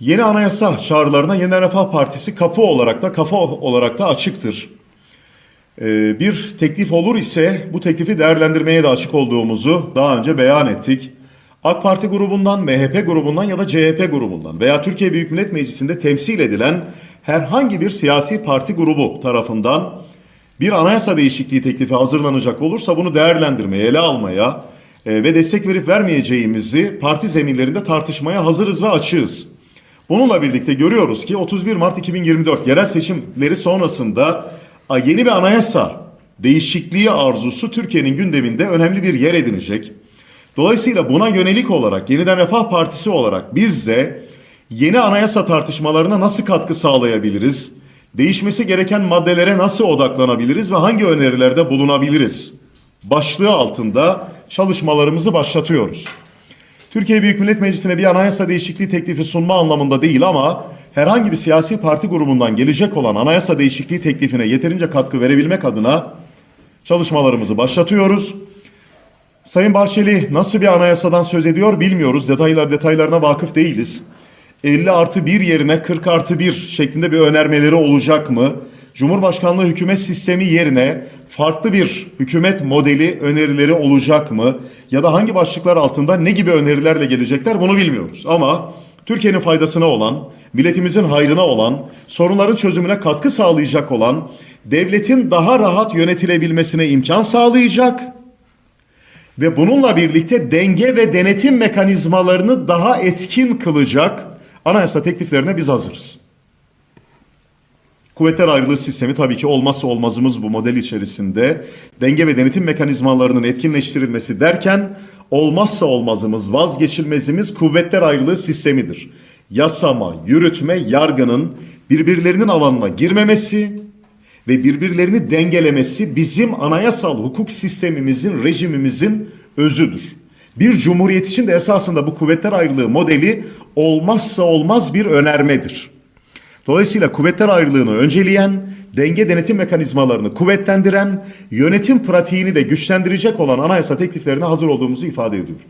Yeni anayasa çağrılarına Yeniden Refah Partisi kapı olarak da kafa olarak da açıktır. Ee, bir teklif olur ise bu teklifi değerlendirmeye de açık olduğumuzu daha önce beyan ettik. AK Parti grubundan, MHP grubundan ya da CHP grubundan veya Türkiye Büyük Millet Meclisi'nde temsil edilen herhangi bir siyasi parti grubu tarafından bir anayasa değişikliği teklifi hazırlanacak olursa bunu değerlendirmeye, ele almaya e, ve destek verip vermeyeceğimizi parti zeminlerinde tartışmaya hazırız ve açığız. Bununla birlikte görüyoruz ki 31 Mart 2024 yerel seçimleri sonrasında yeni bir anayasa değişikliği arzusu Türkiye'nin gündeminde önemli bir yer edinecek. Dolayısıyla buna yönelik olarak Yeniden Refah Partisi olarak biz de yeni anayasa tartışmalarına nasıl katkı sağlayabiliriz? Değişmesi gereken maddelere nasıl odaklanabiliriz ve hangi önerilerde bulunabiliriz? Başlığı altında çalışmalarımızı başlatıyoruz. Türkiye Büyük Millet Meclisi'ne bir anayasa değişikliği teklifi sunma anlamında değil ama herhangi bir siyasi parti grubundan gelecek olan anayasa değişikliği teklifine yeterince katkı verebilmek adına çalışmalarımızı başlatıyoruz. Sayın Bahçeli nasıl bir anayasadan söz ediyor bilmiyoruz. Detaylar detaylarına vakıf değiliz. 50 artı 1 yerine 40 artı 1 şeklinde bir önermeleri olacak mı? Cumhurbaşkanlığı hükümet sistemi yerine farklı bir hükümet modeli önerileri olacak mı? Ya da hangi başlıklar altında ne gibi önerilerle gelecekler bunu bilmiyoruz. Ama Türkiye'nin faydasına olan, milletimizin hayrına olan, sorunların çözümüne katkı sağlayacak olan, devletin daha rahat yönetilebilmesine imkan sağlayacak ve bununla birlikte denge ve denetim mekanizmalarını daha etkin kılacak anayasa tekliflerine biz hazırız. Kuvvetler ayrılığı sistemi tabii ki olmazsa olmazımız bu model içerisinde. Denge ve denetim mekanizmalarının etkinleştirilmesi derken olmazsa olmazımız, vazgeçilmezimiz kuvvetler ayrılığı sistemidir. Yasama, yürütme, yargının birbirlerinin alanına girmemesi ve birbirlerini dengelemesi bizim anayasal hukuk sistemimizin, rejimimizin özüdür. Bir cumhuriyet için de esasında bu kuvvetler ayrılığı modeli olmazsa olmaz bir önermedir. Dolayısıyla kuvvetler ayrılığını önceleyen, denge denetim mekanizmalarını kuvvetlendiren, yönetim pratiğini de güçlendirecek olan anayasa tekliflerine hazır olduğumuzu ifade ediyorum.